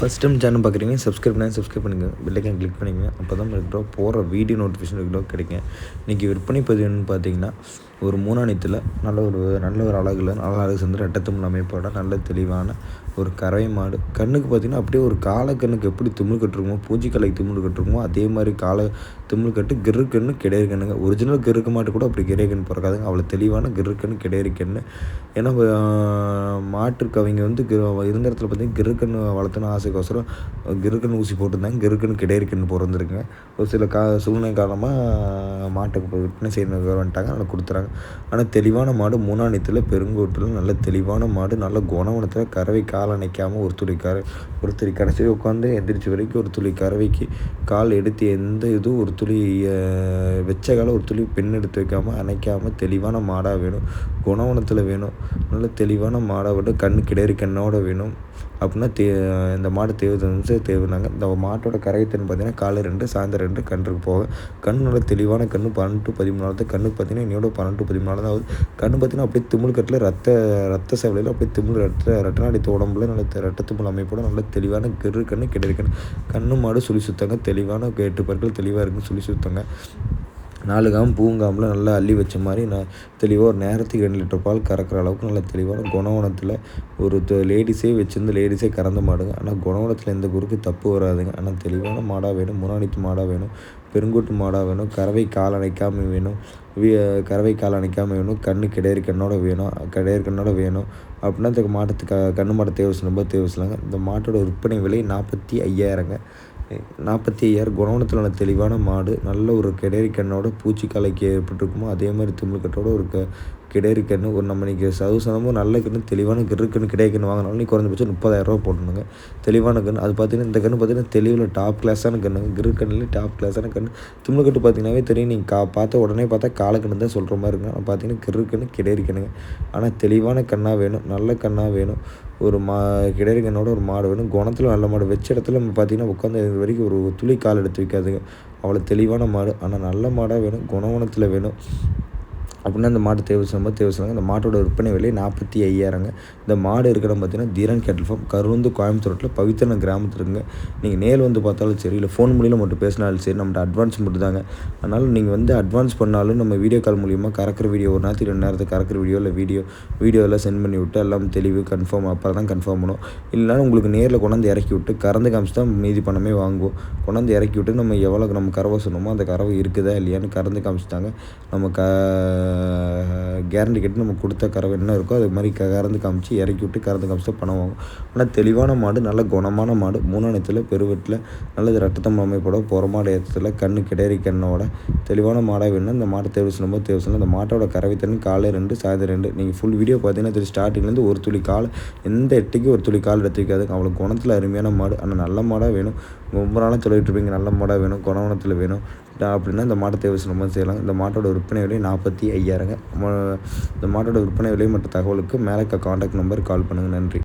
First time channel பார்க்குறீங்க subscribe பண்ணி subscribe பண்ணுங்கள் பெல்லைக்கன் கிளிக் பண்ணிங்க அப்போ தான் ப்ரோ போகிற வீடியோ நோட்டிஃபிகேஷன் ரெகுலராக கிடைக்கும். இன்றைக்கி விற்பனை பதிவுன்னு பார்த்தீங்கன்னா ஒரு மூணாணித்தில் நல்ல ஒரு நல்ல ஒரு அழகில் நல்ல அழகு சேர்ந்து ரெட்டத்தமிழ் அமைப்போட நல்ல தெளிவான ஒரு கறவை மாடு. கண்ணுக்கு பார்த்திங்கன்னா அப்படியே ஒரு காலை கண்ணுக்கு எப்படி திமிழ் கட்டுருக்குமோ பூஜிக்கலைக்கு திமிழ் கட்டுருக்குமோ அதே மாதிரி காலை திமிழ் கட்டு கிரு கண்ணு கிடையாது கண்ணுங்க. ஒரிஜினல் கிறுக்கு மாட்டு கூட அப்படி கிடையாது கண்ணு பிறக்காதுங்க. அவ்வளோ தெளிவான கிரு கண்ணு கிடையாது கண்ணு. ஏன்னா மாட்டுக்கு அவங்க வந்து இருந்த இடத்துல பார்த்திங்கன்னா கிறுக்கண்ணு வளர்த்துன ஆசைக்கோசரம். கிறுக்கண்ணு ஊசி போட்டிருந்தாங்க. கிறுக்கண்ணு கிடையாது கண்ணு பிறந்திருக்குங்க. ஒரு சில கா சூழ்நிலை காரணமாக மாட்டுக்கு விற்பனை செய்யணும் வந்துட்டாங்க. அதில் கொடுத்துறாங்க. ஆனால் தெளிவான மாடு மூணாணித்தில் பெருங்கோட்டில் நல்ல தெளிவான மாடு நல்ல குணவனத்தில் கறவை கால அணைக்காமல் ஒரு துளி கர ஒரு துளி கடைசி உட்காந்து எந்திரிச்சு வரைக்கும் ஒரு துளி கறவைக்கு கால் எடுத்து எந்த இதுவும் ஒரு துளி வெச்ச காலம் ஒரு துளி பெண் எடுத்து வைக்காமல் அணைக்காமல் தெளிவான மாடாக வேணும். குணவனத்தில் வேணும். நல்ல தெளிவான மாடாக விட கண் கிடறி கண்ணோட வேணும். அப்படின்னா தே இந்த மாடு தேவை வந்து தேவைனாங்க. இந்த மாட்டோட கரையத்தின்னு பார்த்தீங்கன்னா காலை ரெண்டு சாயந்தரம் ரெண்டு கண்ணுக்கு போக. கண்ணோட நல்ல தெளிவான கண் பன்னெண்டு டு பதிமூணு நாள் கண்ணு பார்த்தீங்கன்னா என்னோட பன்னெண்டு பதிமூணு நாள் தான் ஆகுது. கண்ணு பார்த்தீங்கன்னா அப்படியே திமிழ் கட்டில் ரத்த ரத்த சேவலையில் அப்படியே திமிழ் ரத்த ரட்டநாடி உடம்புல நல்ல ரத்த திமிழ் அமைப்போட நல்ல தெளிவான கிரு கண்ணு கிடையாது கண்ணு கண்ணு மாடு சுழி சுத்தாங்க. தெளிவான எட்டு பற்கள் தெளிவாக இருக்குன்னு சொல்லி சுத்தாங்க. நாலு காம் பூங்காமில் நல்லா அள்ளி வச்ச மாதிரி நான் தெளிவாக ஒரு நேரத்துக்கு ரெண்டு லிட்டர் பால் கறக்கிற அளவுக்கு நல்ல தெளிவான குணவனத்தில் ஒரு லேடிஸே வச்சுருந்து லேடிஸே கறந்த மாடுங்க. ஆனால் குணவனத்தில் எந்த குறுக்கு தப்பு வராதுங்க. ஆனால் தெளிவான மாடாக வேணும் முனானித்து மாடாக வேணும் பெருங்கூட்டு மாடாக வேணும் கறவை கால் அணைக்காமல் வேணும் கறவை கால் அணைக்காமல் வேணும் கண்ணு கிடையிற கண்ணோட வேணும் கிடையிற கண்ணோட வேணும் அப்படின்னா இந்த மாட்டத்துக்கு கண்ணு மாட்டை தேவை ரொம்ப தேவை இந்த மாட்டோட விற்பனை விலை நாற்பத்தி ஐயாயிரங்க. நாற்பத்தி ஐயாயிரம் குணவனத்தில் உள்ள தெளிவான மாடு நல்ல ஒரு கெடேரி கண்ணோட பூச்சிக்காலைக்கு ஏற்பட்டிருக்குமோ அதே மாதிரி திமிழ்கட்டோட ஒரு க கிடரி ஒரு நம்ம இன்றைக்கி சதுசதமும் நல்ல கன்று தெளிவான கிரு கன்று கிடை வாங்கினாலும் நீ குறைஞ்சபட்சம் முப்பதாயிரரூவா போடணுங்க தெளிவான கன்று அது பார்த்தீங்கன்னா இந்த கன்று பார்த்தீங்கன்னா தெளிவில் டாப் கிளாஸான கன்று கிரு கண்ணில் டாப் கிளாஸான கன்று திமிழ்கட்டு பார்த்தீங்கன்னாவே தெரியும் நீங்கள் கா பார்த்த உடனே பார்த்தா காலக்கண்ணு தான் சொல்கிற மாதிரி இருக்கும். ஆனால் பார்த்தீங்கன்னா கிரு கன்று கிடரி கண்ணுங்க ஆனால் தெளிவான கண்ணாக வேணும் நல்ல கண்ணாக வேணும். ஒரு மா கிடரி கண்ணோட ஒரு மாடு வேணும். குணத்தில் நல்ல மாடு வச்ச இடத்துல நம்ம பார்த்திங்கன்னா உட்காந்து வரைக்கும் ஒரு துளி கால் எடுத்து வைக்காதுங்க. அவ்வளோ தெளிவான மாடு ஆனால் நல்ல மாடாக வேணும் குணவனத்தில் வேணும். அப்படின்னா இந்த மாட்டு தேவை சொல்லும்போது தேவை சொல்லுவாங்க. இந்த மாட்டோட விற்பனை விலை நாற்பத்தி ஐயாயிரங்க. இந்த மாடு இருக்கிற பார்த்தீங்கன்னா தீரன் கேட்டல் ஃபார்ம் கருந்து கோயம்புத்தூரில் பவித்திரன கிராமத்தில் இருக்குங்க. நீங்கள் நேரில் வந்து பார்த்தாலும் சரி இல்லை ஃபோன் மூலியம் மட்டும் பேசினாலும் சரி நம்மகிட்ட அட்வான்ஸ் மட்டும் தாங்க அதனால் நீங்கள் வந்து அட்வான்ஸ் பண்ணாலும் நம்ம வீடியோ கால் மூலியமாக கறக்கிற வீடியோ ஒரு நேரத்துக்கு ரெண்டு நேரத்துக்கு கறக்கிற வீடியோ இல்லை வீடியோ எல்லாம் சென்ட் பண்ணி விட்டு எல்லாம் தெளிவு கன்ஃபார்ம் அப்புறம் தான் கன்ஃபார்ம் பண்ணும் இல்லைனாலும் உங்களுக்கு நேரில் கொண்டாந்து இறக்கி விட்டு கறந்து காமிச்சு தான் மீதி பணமே வாங்குவோம். கொண்டாந்து இறக்கி விட்டு நம்ம எவ்வளோ நம்ம கறவை சொன்னோமோ அந்த கறவை இருக்குதா இல்லையான்னு கறந்து காமிச்சுட்டாங்க. நம்ம க கேரண்டி கட்டி நம்ம கொடுத்த கறவை என்ன இருக்கோ அது மாதிரி கறந்து காமிச்சு இறக்கி விட்டு கறந்து காமிச்சு பணம் வாங்கும் ஆனால் தெளிவான மாடு நல்ல குணமான மாடு மூணாணத்தில் பெருவெட்டில் நல்லது ரத்தத்தம் அமைப்போட புறமாடு ஏற்றத்தில் கண்ணு கிடேரி கண்ணோட தெளிவான மாடாக வேணும் இந்த மாட்டை தேவை சொல்லும்போது தேவை சொல்லணும் அந்த மாட்டோட கறவை தண்ணி காலை ரெண்டு சாயந்தரம் ரெண்டு. நீங்கள் ஃபுல் வீடியோ பார்த்தீங்கன்னா தெரியும். ஸ்டார்டிங்லேருந்து ஒரு துளி கால் எந்த எட்டுக்கு ஒரு துளி கால் எடுத்து வைக்காது அவ்வளோ குணத்தில் அருமையான மாடு. ஆனால் நல்ல மாடாக வேணும். ரொம்ப நாளாக சொல்லிட்டு இருப்பீங்க நல்ல மாடாக வேணும் குணவனத்தில் வேணும். அப்படின்னா இந்த மாட்டை தேவை நம்ம செய்யலாம். இந்த மாட்டோட விற்பனை விலை நாற்பத்தி ஐயாயிரங்க. இந்த மாட்டோட விற்பனை விலை மற்றும் தகவலுக்கு மேலே காண்டாக்ட் நம்பர் கால் பண்ணுங்கள் நன்றி.